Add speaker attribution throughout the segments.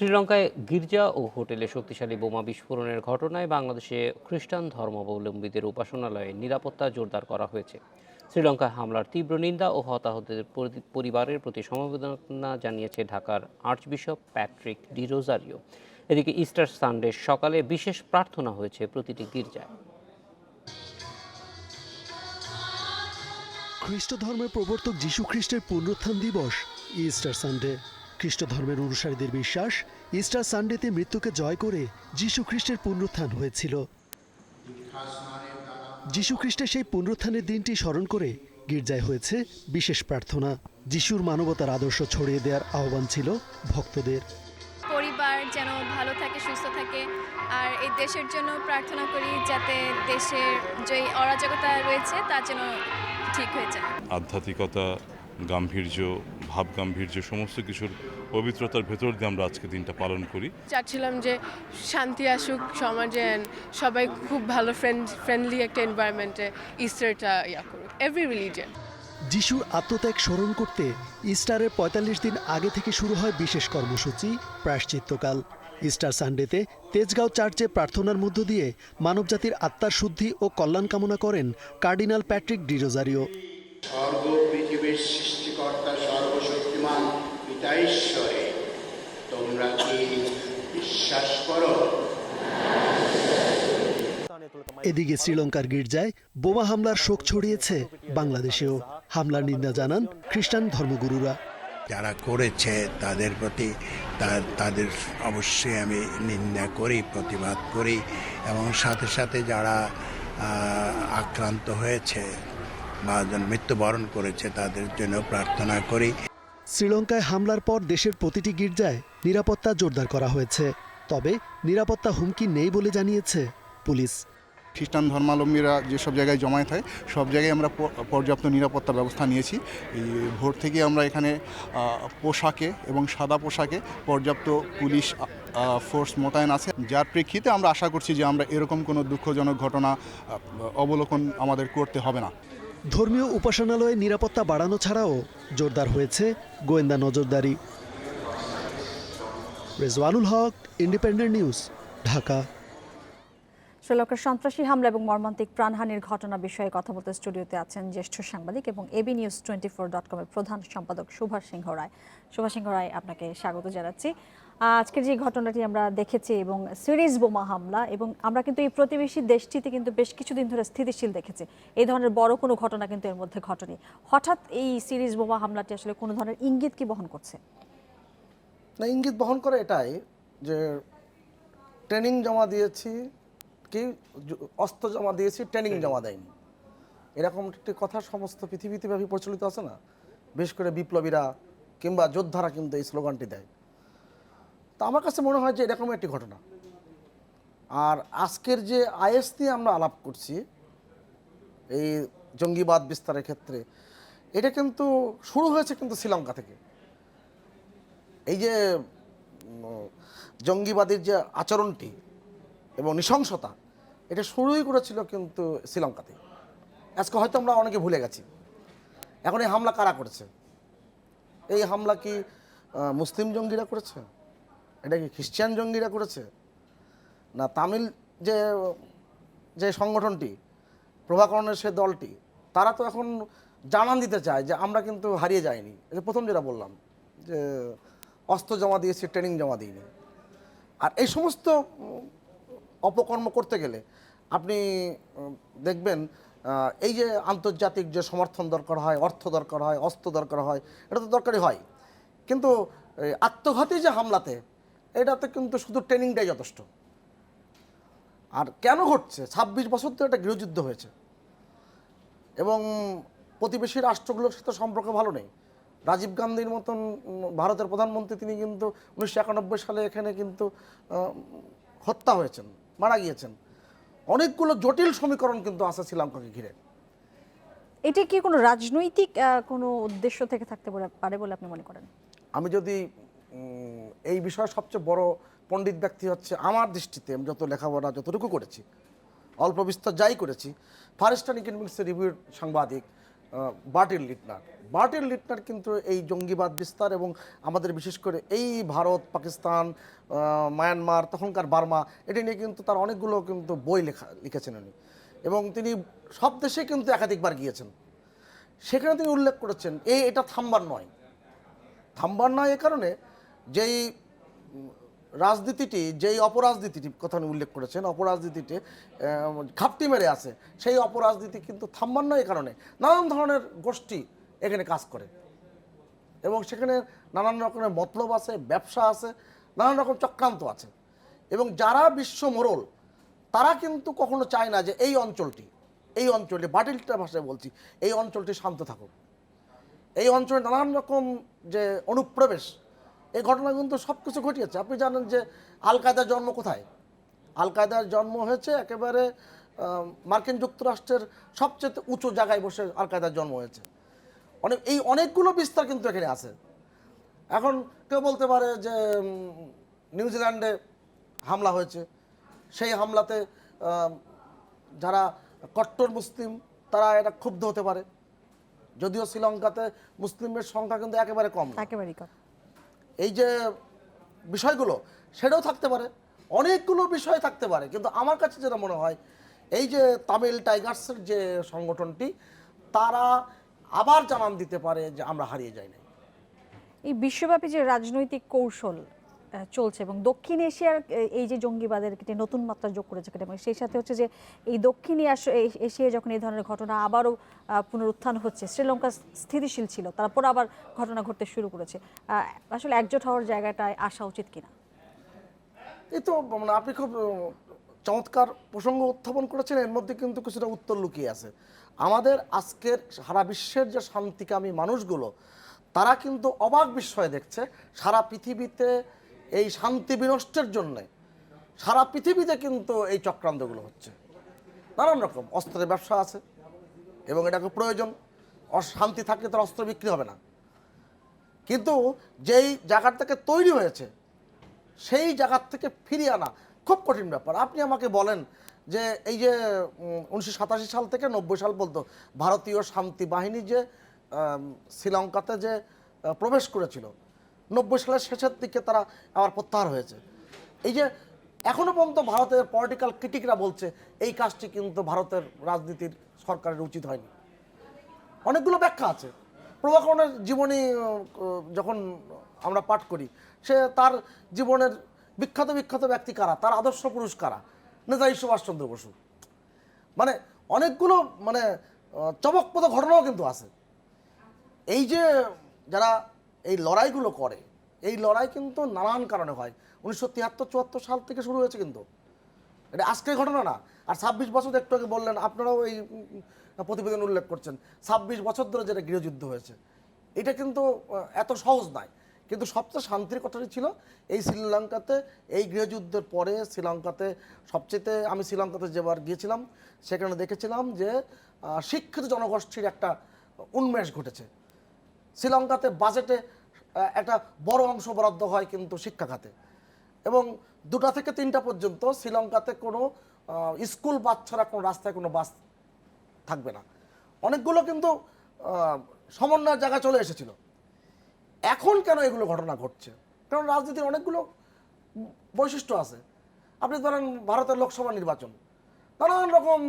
Speaker 1: শ্রীলঙ্কায় গির্জা ও হোটেলে শক্তিশালী বোমা বিস্ফোরণের ঘটনায় বাংলাদেশে খ্রিস্টান ধর্মাবলম্বীদের উপাসনালয়ে নিরাপত্তা জোরদার করা হয়েছে। শ্রীলঙ্কায় হামলার তীব্র নিন্দা ও হতাহতদের পরিবারের প্রতি সমবেদনা জানিয়েছে ঢাকার আর্চবিশপ প্যাট্রিক ডি রোজারিও। এদিকে ইস্টার সানডে সকালে বিশেষ প্রার্থনা হয়েছে প্রতিটি গির্জায়।
Speaker 2: খ্রিস্ট ধর্মের প্রবর্তক যীশু খ্রিস্টের পুনরুত্থান দিবস ইস্টার সানডে। খ্রিস্ট ধর্মের অনুসারীদের বিশ্বাস ইস্টার সানডেতে মৃত্যুকে জয় করে যীশু খ্রিস্টের পুনরুত্থান হয়েছিল। যীশু খ্রিস্টের সেই পুনরুত্থানের দিনটি স্মরণ করে গির্জায় হয়েছে বিশেষ প্রার্থনা। যিশুর মানবতার আদর্শ ছড়িয়ে দেওয়ার আহ্বান ছিল ভক্তদের।
Speaker 3: পরিবার যেন ভালো থাকে সুস্থ থাকে আর এই দেশের জন্য প্রার্থনা করি যাতে দেশের যে অরাজকতা রয়েছে তা যেন ঠিক হয়ে যায়।
Speaker 4: আধ্যাত্মিকতা গাম্ভীর্য ভাব গাম্ভীর্য সমস্ত কিছুর পবিত্রতার ভেতর দিয়ে আমরা আজকে দিনটা পালন করি।
Speaker 5: চাচ্ছিলাম যে শান্তি আসুক সমাজে সবাই খুব ভালো ফ্রেন্ড ফ্রেন্ডলি একটা এনভায়রনমেন্টে ইস্টারটা ইয়া করুক এভরি রিলিজিয়ান
Speaker 2: যিশুর আত্মত্যাগ স্মরণ করতে ইস্টারের পঁয়তাল্লিশ দিন আগে থেকে শুরু হয় বিশেষ কর্মসূচি প্রায়শ্চিত্তকাল। ইস্টার সানডেতে তেজগাঁও চার্চে প্রার্থনার মধ্য দিয়ে মানবজাতির আত্মার শুদ্ধি ও কল্যাণ কামনা করেন কার্ডিনাল প্যাট্রিক ডিরোজারিও।
Speaker 6: স্বর্গ পৃথিবীর সৃষ্টিকর্তা সর্বশক্তিমান পিতা ঈশ্বরে তোমরা কি বিশ্বাস করো?
Speaker 2: এদিকে শ্রীলঙ্কার গির্জায় বোমা হামলার শোক ছড়িয়েছে বাংলাদেশেও। হামলার নিন্দা জানান খ্রিস্টান ধর্মগুরুরা।
Speaker 7: যারা করেছে তাদের প্রতি তা- তাদের অবশ্যই আমি নিন্দা করি প্রতিবাদ করি এবং সাথে সাথে যারা আক্রান্ত হয়েছে বা মৃত্যুবরণ করেছে তাদের জন্য প্রার্থনা করি।
Speaker 2: শ্রীলঙ্কায় হামলার পর দেশের প্রতিটি গির্জায় নিরাপত্তা জোরদার করা হয়েছে। তবে নিরাপত্তা হুমকি নেই বলে জানিয়েছে পুলিশ।
Speaker 8: খ্রিস্টান ধর্মাবলম্বীরা যেসব জায়গায় জমায়েত হয়, সব জায়গায় আমরা পর্যাপ্ত নিরাপত্তা ব্যবস্থা নিয়েছি। এই ভোর থেকে আমরা এখানে পোশাকে এবং সাদা পোশাকে পর্যাপ্ত পুলিশ ফোর্স মোতায়েন আছে। যার প্রেক্ষিতে আমরা আশা করছি যে আমরা এরকম কোনো দুঃখজনক ঘটনা অবলোকন আমাদের করতে হবে না।
Speaker 2: ধর্মীয় উপাসনালয়ে নিরাপত্তা বাড়ানো ছাড়াও জোরদার হয়েছে গোয়েন্দা নজরদারি। Rezwanul Haque, independent news, Dhaka.
Speaker 9: শ্রীলঙ্কার সন্ত্রাসী হামলা এবং মর্মান্তিক প্রাণহানির ঘটনা বিষয়ে কথা বলতে স্টুডিওতে আছেন জ্যেষ্ঠ সাংবাদিক এবং AB news twenty four dot কমের প্রধান সম্পাদক সুভাষ সিংহ রায়। সুভাষ সিংহ রায়, আপনাকে স্বাগত জানাচ্ছি। আজকের যে ঘটনাটি আমরা দেখেছি এবং সিরিজ বোমা হামলা এবং আমরা কিন্তু এই প্রতিবেশী দেশটিতে কিন্তু বেশ কিছুদিন ধরে স্থিতিশীল দেখেছি। এই ধরনের বড় কোনো ঘটনা কিন্তু এর মধ্যে ঘটেনি। হঠাৎ এই সিরিজ বোমা হামলাটি আসলে কোনো ধরনের ইঙ্গিত কি বহন করছে?
Speaker 10: না ইঙ্গিত বহন করে এটাই যে ট্রেনিং জমা দিয়েছি কি? অস্ত্র জমা দিয়েছি ট্রেনিং জমা দেয়নি। এরকম একটি কথা সমস্ত পৃথিবীতে ব্যাপী প্রচলিত আছে না? বিশেষ করে বিপ্লবীরা কিংবা যোদ্ধারা কিন্তু এই স্লোগানটি দেয়। তা আমার কাছে মনে হয় যে এরকম একটি ঘটনা। আর আজকের যে আইএস নিয়ে আমরা আলাপ করছি, এই জঙ্গিবাদ বিস্তারের ক্ষেত্রে, এটা কিন্তু শুরু হয়েছে কিন্তু শ্রীলঙ্কা থেকে। এই যে জঙ্গিবাদের যে আচরণটি এবং নৃশংসতা, এটা শুরুই করেছিল কিন্তু শ্রীলঙ্কাতে আজকে হয়তো আমরা অনেকে ভুলে গেছি। এখন এই হামলা কারা করেছে? এই হামলা কি মুসলিম জঙ্গিরা করেছে? এটা কি খ্রিস্টান জঙ্গিরা করেছে? না তামিল যে যে সংগঠনটি, প্রভাকরণের সে দলটি, তারা তো এখন জানান দিতে চায় যে আমরা কিন্তু হারিয়ে যাইনি। যে প্রথম যেটা বললাম, যে অস্ত্র জমা দিয়েছি, ট্রেনিং জমা দিইনি। আর এই সমস্ত অপকর্ম করতে গেলে আপনি দেখবেন এই যে আন্তর্জাতিক যে সমর্থন দরকার হয়, অর্থ দরকার হয়, অস্ত্র দরকার হয়, এটা তো দরকারই হয়। কিন্তু আত্মঘাতী যে হামলাতে এটাতে কিন্তু শুধু ট্রেনিংটাই যথেষ্ট। আর কেন ঘটছে? ছাব্বিশ বছর তো একটা গৃহযুদ্ধ হয়েছে। এবং প্রতিবেশী রাষ্ট্রগুলোর সাথে সম্পর্ক ভালো নেই। রাজীব গান্ধীর মতন ভারতের প্রধানমন্ত্রী তিনি কিন্তু উনিশশো একানব্বই সালে এখানে কিন্তু হত্যা হয়েছেন মারা গিয়েছেন। অনেকগুলো জটিল সমীকরণ কিন্তু আছে শ্রীলঙ্কাকে ঘিরে।
Speaker 9: এটি কি কোনো রাজনৈতিক কোনো উদ্দেশ্য থেকে থাকতে পারে বলে আপনি মনে করেন?
Speaker 10: আমি যদি এই বিষয়ে সবচেয়ে বড় পণ্ডিত ব্যক্তি হচ্ছে আমার দৃষ্টিতে আমি যত লেখাপড়া যতটুকু করেছি, অল্প বিস্তর যাই করেছি ফারিস্টান ইকোনমিক্সের রিভিউর সাংবাদিক বার্টিন লিটনার বার্টিন লিটনার কিন্তু এই জঙ্গিবাদ বিস্তার এবং আমাদের বিশেষ করে এই ভারত, পাকিস্তান মায়ানমার তখনকার বার্মা, এটি নিয়ে কিন্তু তার অনেকগুলো কিন্তু বই লেখা, লিখেছেন উনি। এবং তিনি সব দেশে কিন্তু একাধিকবার গিয়েছেন। সেখানে তিনি উল্লেখ করেছেন এই এটা থামবার নয়। থামবার নয় এ কারণে যেই রাজনীতিটি, যেই অপরাজনীতিটি কথা উল্লেখ করেছেন, অপরাজনীতিটি ঘাপটি মেরে আছে, সেই অপরাজনীতি কিন্তু থামবার নয় কারণে। নানান ধরনের গোষ্ঠী এখানে কাজ করে। এবং সেখানে নানান রকমের মতলব আছে, ব্যবসা আছে, নানান রকম চক্রান্ত আছে। এবং যারা বিশ্ব মোড়ল তারা কিন্তু কখনো চায় না যে এই অঞ্চলটি এই অঞ্চলটি, বাটিলটা ভাষায় বলছি, এই অঞ্চলটি শান্ত থাকুক। এই অঞ্চলে নানান রকম যে অনুপ্রবেশ এই ঘটনা কিন্তু সব কিছু ঘটিয়েছে। আপনি জানেন যে আল কায়দার জন্ম কোথায়? আল কায়দার জন্ম হয়েছে একেবারে মার্কিন যুক্তরাষ্ট্রের সবচেয়ে উঁচু জায়গায় বসে আল কায়দার জন্ম হয়েছে। অনেক এই অনেকগুলো বিস্তার কিন্তু এখানে আছে। এখন কেউ বলতে পারে যে নিউজিল্যান্ডে হামলা হয়েছে। সেই হামলাতে যারা কট্টর মুসলিম, তারা এটা ক্ষুব্ধ হতে পারে। যদিও শ্রীলঙ্কাতে মুসলিমের সংখ্যা কিন্তু একেবারে কম
Speaker 9: একেবারেই কর
Speaker 10: এই যে বিষয়গুলো, সেটাও থাকতে পারে। অনেকগুলো বিষয় থাকতে পারে, কিন্তু আমার কাছে যেটা মনে হয়, এই যে তামিল টাইগার্সের যে সংগঠনটি, তারা আবার জানান দিতে পারে যে আমরা হারিয়ে যাই নাই।
Speaker 9: এই বিশ্বব্যাপী যে রাজনৈতিক কৌশল চলছে এবং দক্ষিণ এশিয়ার এই যে জঙ্গিবাদের একটি নতুন মাত্রা যোগ করেছে এবং সেই সাথে হচ্ছে যে এই দক্ষিণ এশিয়ায় যখন এই ধরনের ঘটনা আবারও পুনরুত্থান হচ্ছে, শ্রীলঙ্কা স্থিতিশীল ছিল, তারপর আবার ঘটনা ঘটতে শুরু করেছে। আসলে একজোট হওয়ার জায়গাটায় আসা উচিত কিনা?
Speaker 10: এই তো মানে আপনি খুব চমৎকার প্রসঙ্গ উত্থাপন করেছেন, এর মধ্যে কিন্তু কিছুটা উত্তর লুকিয়ে আছে। আমাদের আজকের সারা বিশ্বের যে শান্তিকামী মানুষগুলো, তারা কিন্তু অবাক বিস্ময়ে দেখছে, সারা পৃথিবীতে এই শান্তি বিনষ্টের জন্যে সারা পৃথিবীতে কিন্তু এই চক্রান্তগুলো হচ্ছে। নানান রকম, অস্ত্রের ব্যবসা আছে এবং এটাকে প্রয়োজন। অশান্তি থাকলে তার অস্ত্র বিক্রি হবে না। কিন্তু যেই জায়গার থেকে তৈরি হয়েছে, সেই জায়গার থেকে ফিরিয়ে আনা খুব কঠিন ব্যাপার। আপনি আমাকে বলেন যে এই যে উনিশশো সাতাশি সাল থেকে নব্বই সাল পর্যন্ত ভারতীয় শান্তি বাহিনী যে শ্রীলঙ্কাতে যে প্রবেশ করেছিল নব্বই সালের শেষের দিকে তারা আবার প্রত্যাহার হয়েছে। এই যে এখনও পর্যন্ত ভারতের পলিটিক্যাল ক্রিটিকরা বলছে, এই কাজটি কিন্তু ভারতের রাজনীতির সরকারের উচিত হয়নি। অনেকগুলো ব্যাখ্যা আছে। প্রভাকরণের জীবনী যখন আমরা পাঠ করি, সে তার জীবনের বিখ্যাত বিখ্যাত ব্যক্তি কারা? তার আদর্শ পুরুষ কারা? নেতাজি সুভাষচন্দ্র বসু। মানে অনেকগুলো মানে চমকপ্রদ ঘটনাও কিন্তু আছে। এই যে যারা এই লড়াইগুলো করে। এই লড়াই কিন্তু নানান কারণে হয়। উনিশশো তিয়াত্তর, চুয়াত্তর সাল থেকে শুরু হয়েছে কিন্তু। এটা আজকের ঘটনা না। আর ছাব্বিশ বছর একটু আগে বললেন, আপনারাও এই প্রতিবেদন উল্লেখ করছেন। ছাব্বিশ বছর ধরে যেটা গৃহযুদ্ধ হয়েছে, এটা কিন্তু এত সহজ নয়। কিন্তু সবচেয়ে শান্তির কথাটি ছিল, এই শ্রীলঙ্কাতে, এই গৃহযুদ্ধের পরে শ্রীলঙ্কাতে সবচেয়ে আমি শ্রীলঙ্কাতে যেবার গিয়েছিলাম, সেখানে দেখেছিলাম যে শিক্ষিত জনগোষ্ঠীর একটা উন্মেষ ঘটেছে। শ্রীলঙ্কাতে বাজেটে একটা বড় অংশ বরাদ্দ হয় কিন্তু শিক্ষা খাতে। এবং দুটা থেকে তিনটা পর্যন্ত শ্রীলঙ্কাতে কোনো স্কুল ছাড়া কোনো রাস্তায় কোনো বাস থাকবে না। অনেকগুলো কিন্তু সমন্বয়ের জায়গা চলে এসেছিল। এখন কেন এগুলো ঘটনা ঘটছে? কারণ রাজনীতির অনেকগুলো বৈশিষ্ট্য আছে। আপনি ধরেন ভারতের লোকসভা নির্বাচন, নানান রকম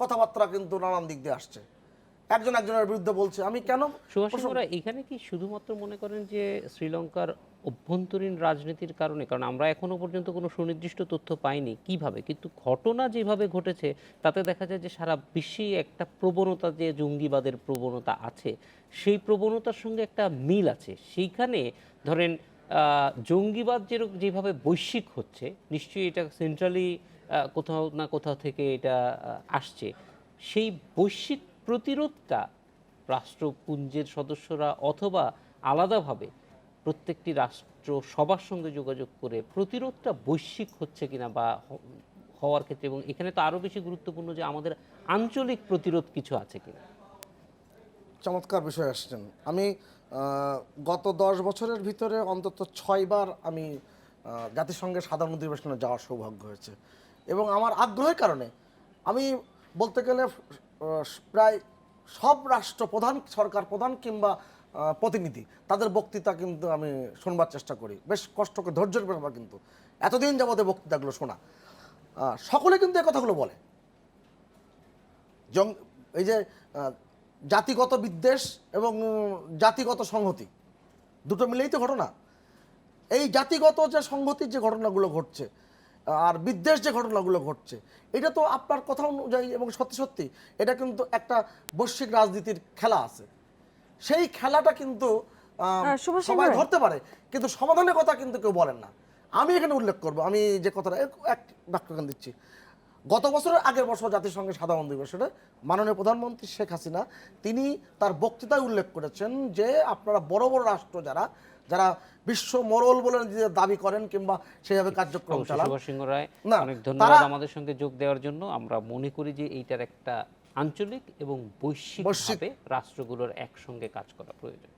Speaker 10: কথাবার্তা কিন্তু নানান দিক দিয়ে আসছে। একজন একজনের বিরুদ্ধে বলছে। আমি কেন?
Speaker 1: এখানে কি শুধুমাত্র মনে করেন যে শ্রীলঙ্কার অভ্যন্তরীণ রাজনীতির কারণে? কারণ আমরা এখনও পর্যন্ত কোনো সুনির্দিষ্ট তথ্য পাইনি। কীভাবে? কিন্তু ঘটনা যেভাবে ঘটেছে তাতে দেখা যায় যে সারা বিশ্বেই একটা প্রবণতা যে জঙ্গিবাদের প্রবণতা আছে সেই প্রবণতার সঙ্গে একটা মিল আছে। সেইখানে ধরেন জঙ্গিবাদ যেরকম যেভাবে বৈশ্বিক হচ্ছে নিশ্চয়ই এটা সেন্ট্রালি কোথাও না কোথাও থেকে এটা আসছে। সেই বৈশ্বিক প্রতিরোধটা রাষ্ট্রপুঞ্জের সদস্যরা অথবা আলাদাভাবে প্রত্যেকটি রাষ্ট্র সবার সঙ্গে যোগাযোগ করে প্রতিরোধটা বৈশ্বিক হচ্ছে কিনা বা হওয়ার ক্ষেত্রে এবং এখানে তো আরও বেশি গুরুত্বপূর্ণ যে আমাদের আঞ্চলিক প্রতিরোধ কিছু আছে কিনা।
Speaker 10: চমৎকার বিষয় আসছেন। আমি গত দশ বছরের ভিতরে অন্তত ছয়বার আমি জাতিসংঘের সাধারণ অধিবেশনে যাওয়ার সৌভাগ্য হয়েছে। এবং আমার আগ্রহের কারণে আমি বলতে গেলে প্রায় সব রাষ্ট্র প্রধান, সরকার প্রধান কিংবা প্রতিনিধি, তাদের বক্তৃতা কিন্তু আমি শোনবার চেষ্টা করি। বেশ কষ্ট করে ধৈর্যের ব্যাপার কিন্তু। এতদিন যাবতে বক্তৃতাগুলো শোনা। সকলে কিন্তু এই কথাগুলো বলে। জং, এই যে জাতিগত বিদ্বেষ এবং জাতিগত সংহতি, দুটো মিলেই তো ঘটনা। এই জাতিগত যে সংহতির যে ঘটনাগুলো ঘটছে আর বিদ্বেষ যে ঘটনাগুলো ঘটছে এটা তো আপনার কথা অনুযায়ী এবং সত্যি সত্যি এটা কিন্তু একটা বৈশ্বিক রাজনীতির খেলা আছে। সেই খেলাটা কিন্তু সবাই ধরতে পারে কিন্তু সমাধানের কথা কিন্তু কেউ বলেন না। আমি এখানে উল্লেখ করব আমি যে কথাটা এক- বাক্যখান দিচ্ছি। গত বছরের আগের বছর জাতিসংঘের সাধারণ দিবসে মাননীয় প্রধানমন্ত্রী শেখ হাসিনা তিনি তার বক্তৃতায় উল্লেখ করেছেন যে আপনারা বড় বড় রাষ্ট্র যারা যারা বিশ্ব মরল বলে দাবি করেন কিংবা সেভাবে কার্যক্রম চালান
Speaker 1: সিংহ রায়
Speaker 10: না,
Speaker 1: অনেক ধন্যবাদ আমাদের সঙ্গে যোগ দেওয়ার জন্য। আমরা মনে করি যে এইটার একটা আঞ্চলিক এবং বৈশ্বিকভাবে রাষ্ট্রগুলোর একসঙ্গে কাজ করা প্রয়োজন।